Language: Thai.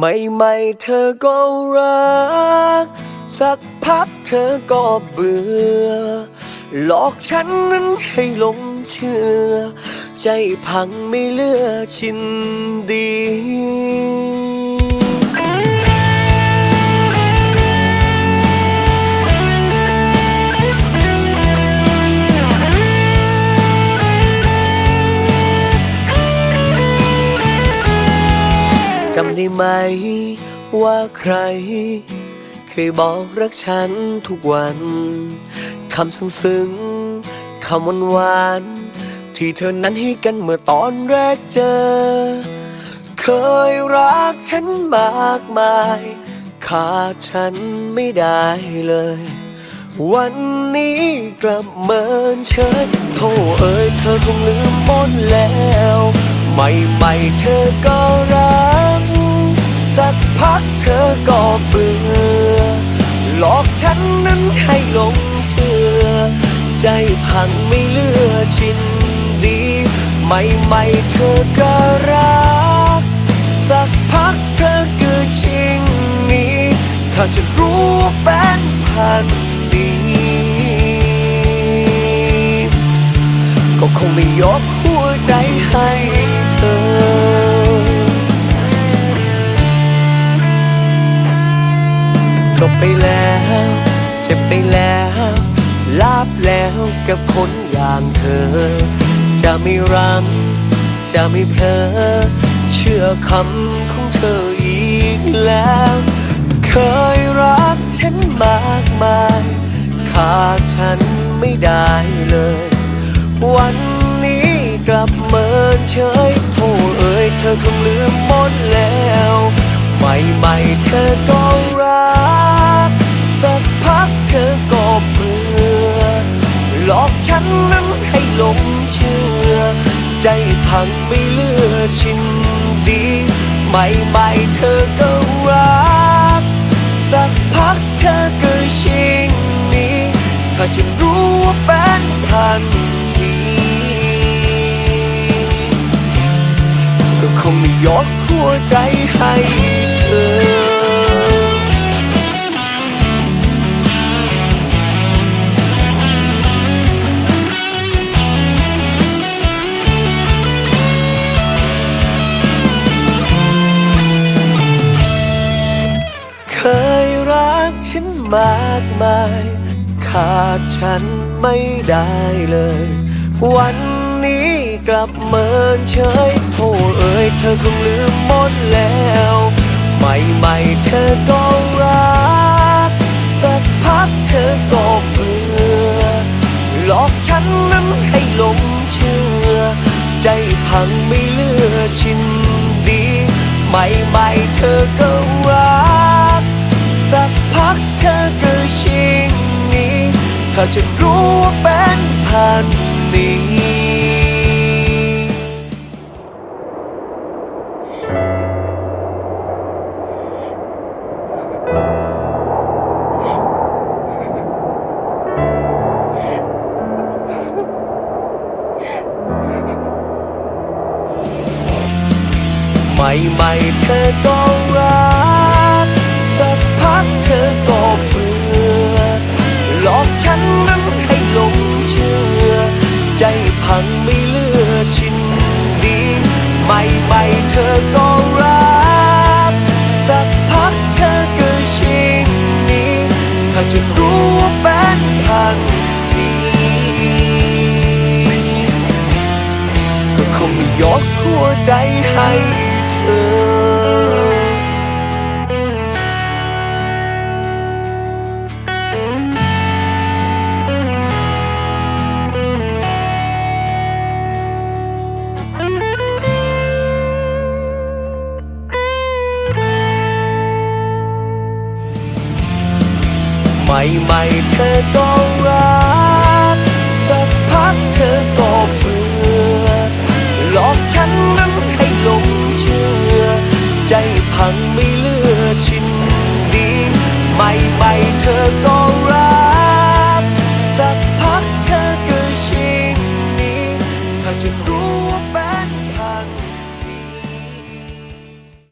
ไม่ไม่ๆเธอก็รัก สักพักเธอก็เบื่อ หลอกฉันนั้นให้หลงเชื่อ ใจพังไม่เลือชินดี จำได้ไหม ว่าใคร เคยบอกรักฉันทุกวันคำซึ้งซึ้งๆคำหวานหวานๆที่เธอนั้นให้กันเมื่อตอนแรกเจอ เคยรักฉันมากมาย ขาดฉันไม่ได้เลย วันนี้กลับเมินเฉยโทษเอ่ยเธอคงลืมหมดแล้ว ไม่ไม่เธอก็รัก สักพักเธอก็เบื่อ หลอกฉันนั้นให้หลงเชื่อ ใจพังไม่เลือชินดี ไม่ไม่เธอก็รัก สักพักเธอก็ชิงนี้ ถ้าจะรู้เป็นพันนี้ก็คงไม่ยกหัวใจให้เธอ ไปแล้ว เจ็บไปแล้ว ลาบแล้วกับคนอย่างเธอ จะไม่รัง จะไม่เพลอเชื่อคำของเธออีกแล้ว เคยรักฉันมากมายขาดฉันไม่ได้เลย วันนี้กลับเมินเฉยโทษเอ่ยเธอคงลืมหมดแล้ว ใหม่ๆเธอก็รัก หลอกฉันนั้นให้หลงเชื่อ ใจพังไม่เลือชินดีใหม่ๆเธอก็รัก สักพักเธอก็ชิงหนี้ถ้าจะรู้ว่าเป็นพันนี้ก็คงไม่ยกหัวใจให้ ฉันมากมาย ขาดฉันไม่ได้เลย วันนี้กลับเมินเฉยโทษเอ่ยเธอคงลืมหมดแล้ว ใหม่ๆเธอก็รัก สักพักเธอก็เบื่อหลอกฉันนั้นให้หลงเชื่อ ใจพังไม่เลือชินดี ใหม่ๆเธอก็รัก ถ้าจะรู้ว่าเป็นพันนี้ใหม่ๆเธอก็รัก หลอกฉันนั้นให้หลงเชื่อ ใจพังไม่เลือชิ้นดีใหม่ๆเธอก็รัก สักพักเธอก็ชิงนี้ถ้าจะรู้ว่าเป็นพันนี้ก็คงไม่ยกหัวใจให้เธอ ใหม่ๆเธอก็รัก สักพักเธอก็เบื่อ หลอกฉันนั้นให้หลงเชื่อ ใจพังไม่